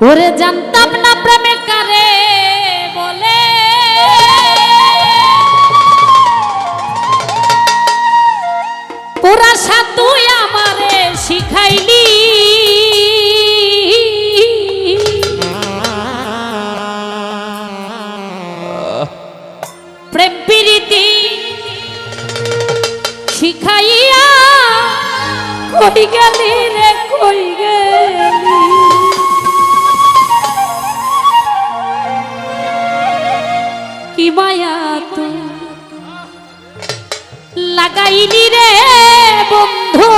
ওরে জানতাম না প্রেমে কারে বলে। পুরা তুই আমারে শিখাইলি। প্রেম প্রীতি শিখাইয়া কই গেলি রে কই মায়া তুই লাগাইলি রে বন্ধু।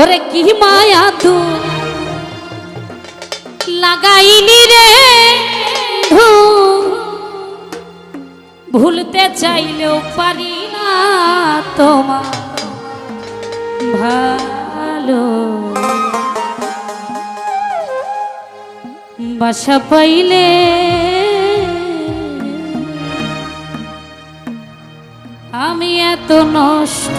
ওরে কি মায়া তুই লাগাইলি রে বন্ধু। ভুলতে চাইলেও পারি না তোমার ভালো। বাসা পাইলে আমি এত নষ্ট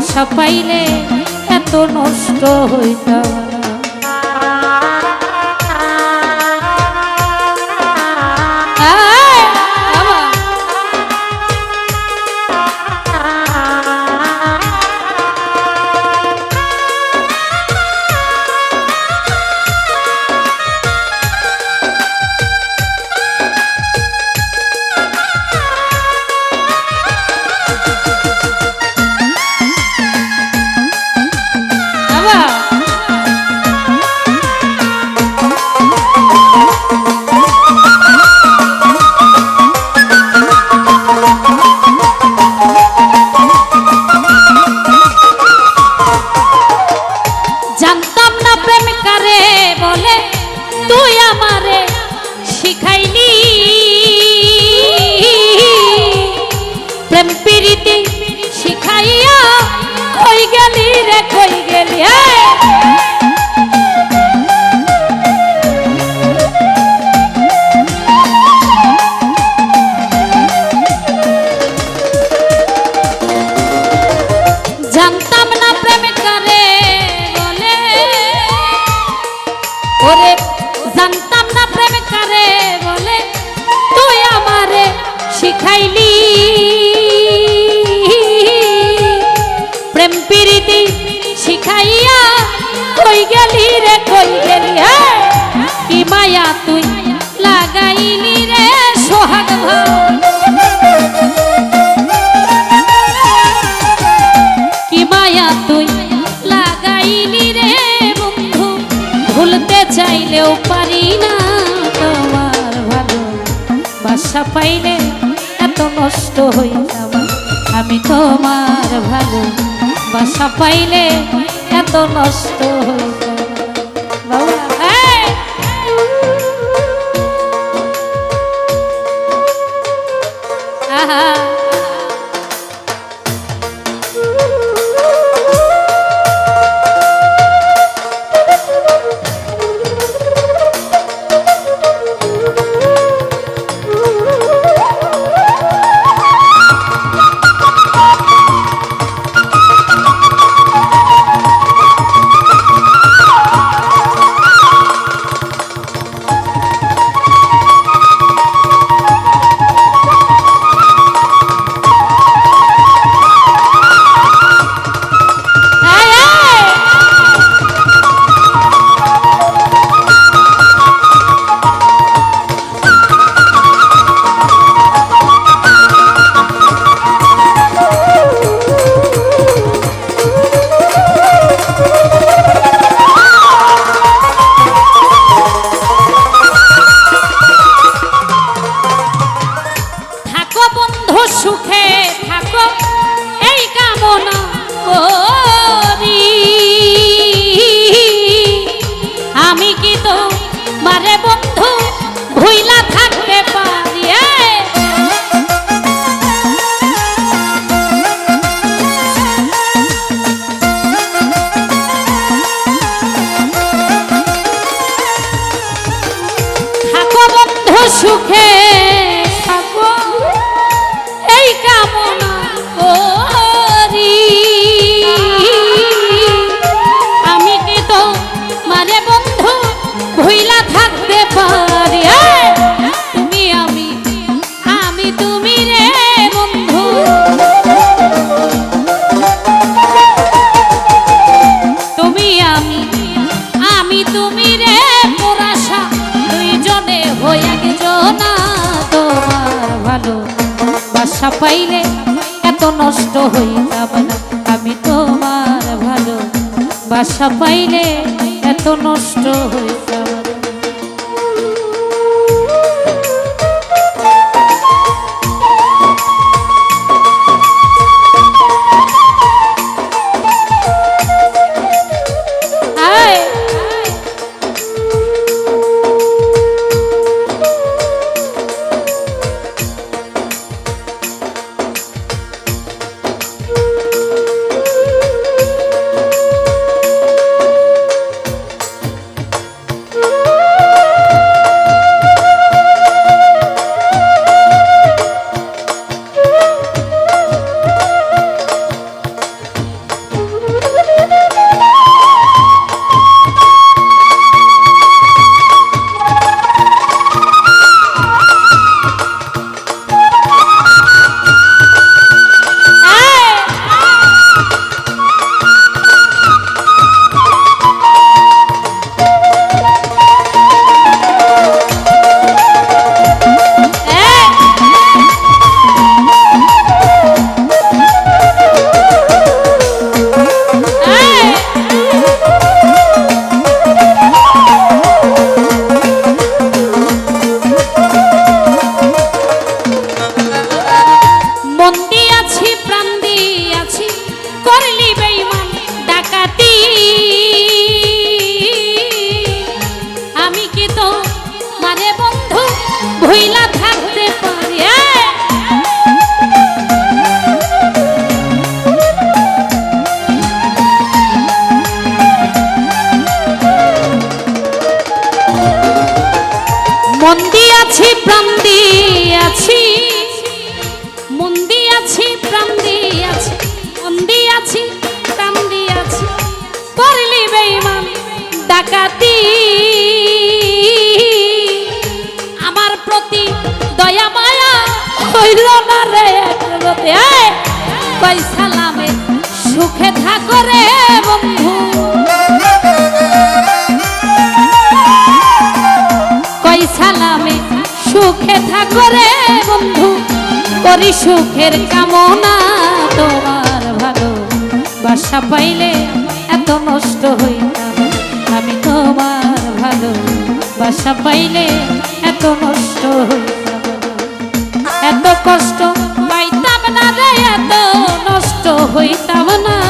বাসা পাইলে এত নষ্ট হইতাম। জানতাম না প্রেম কারে বলে। ওরে জানতাম না প্রেম কারে বলে। তুই আমারে শিখাইলি। হইতাম। আমি তোমার ভালো বাসা পাইলে এত নষ্ট হইতাম। বাবা। সুখে বাসা পাইলে এত নষ্ট হই যাব না। আমি তোমার ভালো বাসা পাইলে এত নষ্ট হই মন দিয়াছি, প্রাণ দিয়াছি। মন দিয়াছি, প্রাণ দিয়াছি। মন দিয়াছি, প্রাণ দিয়াছি। করলি বেইমান ডাকাতি। আমার প্রতি দয়া, মায়া হইল না রে কই সালামে সুখে থাকো রে বন্ধু। বন্ধু, করি সুখের কামনা তোমার ভালো। বাসা পাইলে এত নষ্ট আমি তোমার ভালো। বাসা পাইলে এত নষ্ট এত কষ্ট পাইতাম না রে, এত নষ্ট হইতাম না।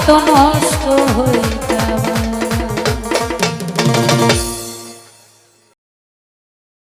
নষ্ট